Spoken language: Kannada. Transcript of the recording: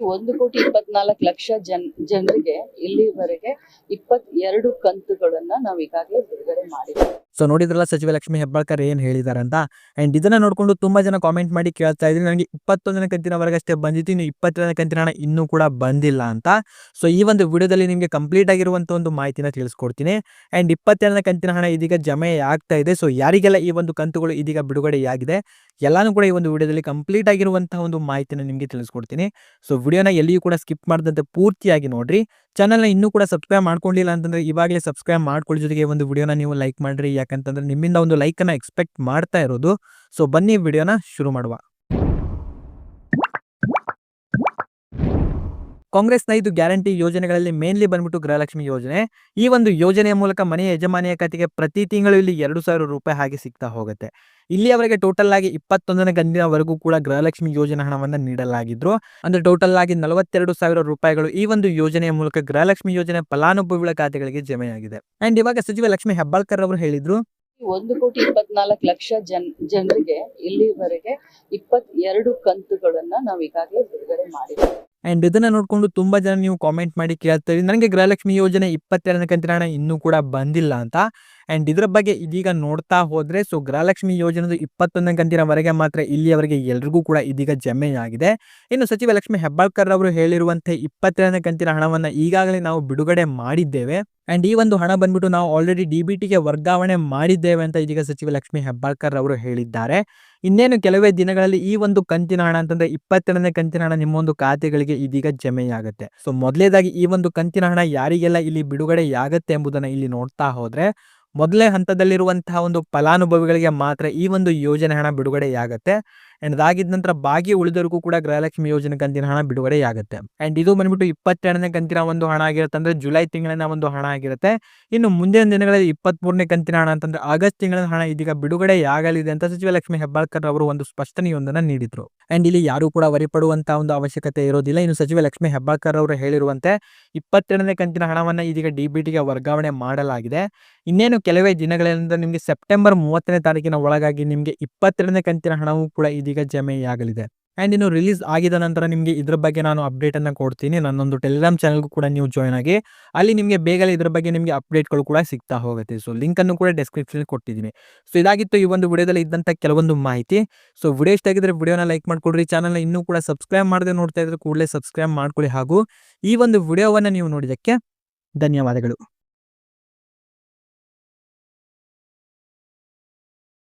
ಒಂದು ಕೋಟಿ ಇಪ್ಪತ್ನಾಲ್ಕು ಲಕ್ಷ ಜನ್ ಜನರಿಗೆ ಇಲ್ಲಿವರೆಗೆ ಇಪ್ಪತ್ತೆರಡು ಕಂತುಗಳನ್ನ ನಾವು ಈಗಾಗಲೇ ಬಿಡುಗಡೆ ಮಾಡಿದ್ದೀವಿ ಸೊ ನೋಡಿದ್ರಲ್ಲ ಸಚಿವ ಲಕ್ಷ್ಮಿ ಹೆಬ್ಬಾಳ್ಕರ್ ಏನು ಹೇಳಿದಾರಂತ? ಅಂತ ಅಂಡ್ ಇದನ್ನ ನೋಡ್ಕೊಂಡು ತುಂಬಾ ಜನ ಕಾಮೆಂಟ್ ಮಾಡಿ ಕೇಳ್ತಾ ಇದ್ರಿ. ನನಗೆ ಇಪ್ಪತ್ತೊಂದನೇ ಕಂತಿನವರೆಗೆ ಅಷ್ಟೇ ಬಂದಿತ್ತು. ಇನ್ನು ಕಂತಿನ ಹಣ ಇನ್ನೂ ಕೂಡ ಬಂದಿಲ್ಲ ಅಂತ. ಸೊ ಈ ಒಂದು ವಿಡಿಯೋದಲ್ಲಿ ನಿಮಗೆ ಕಂಪ್ಲೀಟ್ ಆಗಿರುವಂತ ಒಂದು ಮಾಹಿತಿನ ತಿಳಿಸ್ಕೊಡ್ತೀನಿ. ಅಂಡ್ ಇಪ್ಪತ್ತೆರಡನೇ ಕಂತಿನ ಹಣ ಇದೀಗ ಜಮೆ ಆಗ್ತಾ ಇದೆ. ಸೊ ಯಾರಿಗೆಲ್ಲ ಈ ಒಂದು ಕಂತುಗಳು ಇದೀಗ ಬಿಡುಗಡೆಯಾಗಿದೆ, ಎಲ್ಲಾನು ಕೂಡ ಈ ಒಂದು ವಿಡಿಯೋದಲ್ಲಿ ಕಂಪ್ಲೀಟ್ ಆಗಿರುವಂತಹ ಒಂದು ಮಾಹಿತಿನ ನಿಮಗೆ ತಿಳಿಸ್ಕೊಡ್ತೀನಿ. ಸೊ ವಿಡಿಯೋನ ಎಲ್ಲಿಯೂ ಕೂಡ ಸ್ಕಿಪ್ ಮಾಡಿದಂತೆ ಪೂರ್ತಿಯಾಗಿ ನೋಡ್ರಿ. ಚಾನಲ್ನ ಇನ್ನೂ ಕೂಡ ಸಬ್ಸ್ಕ್ರೈಬ್ ಮಾಡ್ಕೊಂಡಿಲ್ಲ ಅಂತಂದ್ರೆ ಇವಾಗಲೇ ಸಬ್ಸ್ಕ್ರೈಬ್ ಮಾಡ್ಕೊಳ್ಳಿ. ಜೊತೆಗೆ ಒಂದು ವಿಡಿಯೋನ ನೀವು ಲೈಕ್ ಮಾಡ್ರಿ ಯಾಕಂತಂದ್ರೆ ನಿಮ್ಮಿಂದ ಒಂದು ಲೈಕನ್ನು ಎಕ್ಸ್ಪೆಕ್ಟ್ ಮಾಡ್ತಾ ಇರೋದು. ಸೊ ಬನ್ನಿ ವಿಡಿಯೋನ ಶುರು ಮಾಡುವ. ಕಾಂಗ್ರೆಸ್ನ ಇದು ಗ್ಯಾರಂಟಿ ಯೋಜನೆಗಳಲ್ಲಿ ಮೇನ್ಲಿ ಬಂದ್ಬಿಟ್ಟು ಗೃಹಲಕ್ಷ್ಮಿ ಯೋಜನೆ. ಈ ಒಂದು ಯೋಜನೆಯ ಮೂಲಕ ಮನೆಯ ಯಜಮಾನಿಯ ಖಾತೆಗೆ ಪ್ರತಿ ತಿಂಗಳು ಇಲ್ಲಿ ಎರಡು ಸಾವಿರ ರೂಪಾಯಿ ಹಾಗೆ ಸಿಗ್ತಾ ಹೋಗುತ್ತೆ. ಇಲ್ಲಿಯವರೆಗೆ ಟೋಟಲ್ ಆಗಿ ಇಪ್ಪತ್ತೊಂದನೇ ಕಂತಿನವರೆಗೂ ಕೂಡ ಗೃಹಲಕ್ಷ್ಮಿ ಯೋಜನೆ ಹಣವನ್ನು ನೀಡಲಾಗಿದ್ರು. ಅಂದ್ರೆ ಟೋಟಲ್ ಆಗಿ ನಲವತ್ತೆರಡು ಸಾವಿರ ರೂಪಾಯಿಗಳು ಈ ಒಂದು ಯೋಜನೆಯ ಮೂಲಕ ಗೃಹಲಕ್ಷ್ಮಿ ಯೋಜನೆ ಫಲಾನುಭವಿಗಳ ಖಾತೆಗಳಿಗೆ ಜಮೆಯಾಗಿದೆ. ಅಂಡ್ ಇವಾಗ ಸಚಿವ ಲಕ್ಷ್ಮಿ ಹೆಬ್ಬಾಳ್ಕರ್ ಅವರು ಹೇಳಿದ್ರು. ಒಂದು ಕೋಟಿ ಇಪ್ಪತ್ನಾಲ್ಕು ಲಕ್ಷ ಜನ್, ಜನರಿಗೆ ಇಲ್ಲಿವರೆಗೆ ಇಪ್ಪತ್ತೆರಡು ಕಂತುಗಳನ್ನ ನಾವು ಈಗಾಗಲೇ ಬಿಡುಗಡೆ ಮಾಡಿದ್ದೀವಿ ಅಂಡ್ ಇದನ್ನ ನೋಡಿಕೊಂಡು ತುಂಬಾ ಜನ ನೀವು ಕಾಮೆಂಟ್ ಮಾಡಿ ಕೇಳ್ತಾ ನನಗೆ ಗೃಹಲಕ್ಷ್ಮಿ ಯೋಜನೆ ಇಪ್ಪತ್ತೆರಡನೇ ಕಂತಿನ ಹಣ ಇನ್ನೂ ಕೂಡ ಬಂದಿಲ್ಲ ಅಂತ. ಅಂಡ್ ಇದ್ರ ಬಗ್ಗೆ ಇದೀಗ ನೋಡ್ತಾ ಹೋದ್ರೆ ಸೊ ಗೃಹಲಕ್ಷ್ಮಿ ಯೋಜನೆದು ಇಪ್ಪತ್ತೊಂದನೇ ಕಂತಿನವರೆಗೆ ಮಾತ್ರ ಇಲ್ಲಿಯವರೆಗೆ ಎಲ್ರಿಗೂ ಕೂಡ ಇದೀಗ ಜಮೆಯಾಗಿದೆ ಇನ್ನು ಸಚಿವ ಲಕ್ಷ್ಮಿ ಹೆಬ್ಬಾಳ್ಕರ್ ಅವರು ಹೇಳಿರುವಂತೆ ಇಪ್ಪತ್ತೆರಡನೇ ಕಂತಿನ ಹಣವನ್ನ ಈಗಾಗಲೇ ನಾವು ಬಿಡುಗಡೆ ಮಾಡಿದ್ದೇವೆ. ಅಂಡ್ ಈ ಒಂದು ಹಣ ಬಂದ್ಬಿಟ್ಟು ನಾವು ಆಲ್ರೆಡಿ ಡಿ ಬಿ ಟಿಗೆ ವರ್ಗಾವಣೆ ಮಾಡಿದ್ದೇವೆ ಅಂತ ಇದೀಗ ಸಚಿವ ಲಕ್ಷ್ಮಿ ಹೆಬ್ಬಾಳ್ಕರ್ ಅವರು ಹೇಳಿದ್ದಾರೆ. ಇನ್ನೇನು ಕೆಲವೇ ದಿನಗಳಲ್ಲಿ ಈ ಒಂದು ಕಂತಿನ ಹಣ ಅಂತಂದ್ರೆ ಇಪ್ಪತ್ತೆರಡನೇ ಕಂತಿನ ಹಣ ನಿಮ್ಮ ಒಂದು ಖಾತೆಗಳಿಗೆ ಇದೀಗ ಜಮೆಯಾಗುತ್ತೆ. ಸೊ, ಮೊದಲೇದಾಗಿ ಈ ಒಂದು ಕಂತಿನ ಹಣ ಯಾರಿಗೆಲ್ಲ ಇಲ್ಲಿ ಬಿಡುಗಡೆಯಾಗತ್ತೆ ಎಂಬುದನ್ನು ಇಲ್ಲಿ ನೋಡ್ತಾ ಹೋದ್ರೆ, ಮೊದಲೇ ಹಂತದಲ್ಲಿರುವಂತಹ ಒಂದು ಫಲಾನುಭವಿಗಳಿಗೆ ಮಾತ್ರ ಈ ಒಂದು ಯೋಜನೆ ಹಣ ಬಿಡುಗಡೆಯಾಗತ್ತೆ. ಅಂಡ್ ಅದಾಗಿದ ನಂತರ ಬಾಗಿ ಉಳಿದವರಿಗೂ ಕೂಡ ಗೃಹಲಕ್ಷ್ಮಿ ಯೋಜನೆ ಕಂತಿನ ಹಣ ಬಿಡುಗಡೆಯಾಗುತ್ತೆ. ಅಂಡ್ ಇದು ಬಂದ್ಬಿಟ್ಟು ಇಪ್ಪತ್ತೆರಡನೇ ಕಂತಿನ ಒಂದು ಹಣ ಆಗಿರುತ್ತೆ ಅಂದ್ರೆ ಜುಲೈ ತಿಂಗಳಿನ ಒಂದು ಹಣ ಆಗಿರುತ್ತೆ. ಇನ್ನು ಮುಂದಿನ ದಿನಗಳಲ್ಲಿ ಇಪ್ಪತ್ಮೂರನೇ ಕಂತಿನ ಹಣ ಅಂತಂದ್ರೆ ಆಗಸ್ಟ್ ತಿಂಗಳ ಹಣ ಇದೀಗ ಬಿಡುಗಡೆಯಾಗಲಿದೆ ಅಂತ ಸಚಿವ ಲಕ್ಷ್ಮಿ ಹೆಬ್ಬಾಳ್ಕರ್ ಅವರು ಒಂದು ಸ್ಪಷ್ಟನೆಯೊಂದನ್ನ ನೀಡಿದ್ರು. ಅಂಡ್ ಇಲ್ಲಿ ಯಾರು ಕೂಡ ವರಿಪಡುವಂತಹ ಒಂದು ಅವಶ್ಯಕತೆ ಇರೋದಿಲ್ಲ. ಇನ್ನು ಸಚಿವ ಲಕ್ಷ್ಮಿ ಹೆಬ್ಬಾಳ್ಕರ್ ಅವರು ಹೇಳಿರುವಂತೆ ಇಪ್ಪತ್ತೆರಡನೇ ಕಂತಿನ ಹಣವನ್ನ ಇದೀಗ ಡಿ ಬಿ ಟಿಗೆ ವರ್ಗಾವಣೆ ಮಾಡಲಾಗಿದೆ. ಇನ್ನೇನು ಕೆಲವೇ ದಿನಗಳಿಂದ ನಿಮಗೆ ಸೆಪ್ಟೆಂಬರ್ ಮೂವತ್ತನೇ ತಾರೀಕಿನ ಒಳಗಾಗಿ ನಿಮಗೆ ಇಪ್ಪತ್ತೆರಡನೇ ಕಂತಿನ ಹಣವೂ ಕೂಡ ಇದೀಗ ಜಮೆಯಾಗಲಿದೆ ಆ್ಯಂಡ್ ಇನ್ನು ರಿಲೀಸ್ ಆಗಿದ ನಂತರ ನಿಮಗೆ ಇದ್ರ ಬಗ್ಗೆ ನಾನು ಅಪ್ಡೇಟನ್ನು ಕೊಡ್ತೀನಿ. ನನ್ನೊಂದು ಟೆಲಿಗ್ರಾಮ್ ಚಾನಲ್ಗೂ ಕೂಡ ನೀವು ಜಾಯ್ನ್ ಆಗಿ, ಅಲ್ಲಿ ನಿಮಗೆ ಬೇಗಲೇ ಇದ್ರ ಬಗ್ಗೆ ನಿಮಗೆ ಅಪ್ಡೇಟ್ಗಳು ಕೂಡ ಸಿಗ್ತಾ ಹೋಗುತ್ತೆ. ಸೊ ಲಿಂಕನ್ನು ಕೂಡ ಡಿಸ್ಕ್ರಿಪ್ಷನ್ ಕೊಟ್ಟಿದ್ದೀನಿ. ಸೊ ಇದಾಗಿತ್ತು ಈ ಒಂದು ವಿಡಿಯೋದಲ್ಲಿ ಇದ್ದಂಥ ಕೆಲವೊಂದು ಮಾಹಿತಿ. ಸೊ ವಿಡಿಯೋ ಇಷ್ಟ ಆಗಿದ್ರೆ ವಿಡಿಯೋನ ಲೈಕ್ ಮಾಡಿಕೊಡ್ರಿ ಚಾನಲ್ನ ಇನ್ನೂ ಕೂಡ ಸಬ್ಸ್ಕ್ರೈಬ್ ಮಾಡದೆ ನೋಡ್ತಾ ಇದ್ರೆ ಕೂಡಲೇ ಸಬ್ಸ್ಕ್ರೈಬ್ ಮಾಡ್ಕೊಳ್ಳಿ ಹಾಗೂ ಈ ಒಂದು ವಿಡಿಯೋವನ್ನು ನೀವು ನೋಡಿದ್ದಕ್ಕೆ ಧನ್ಯವಾದಗಳು.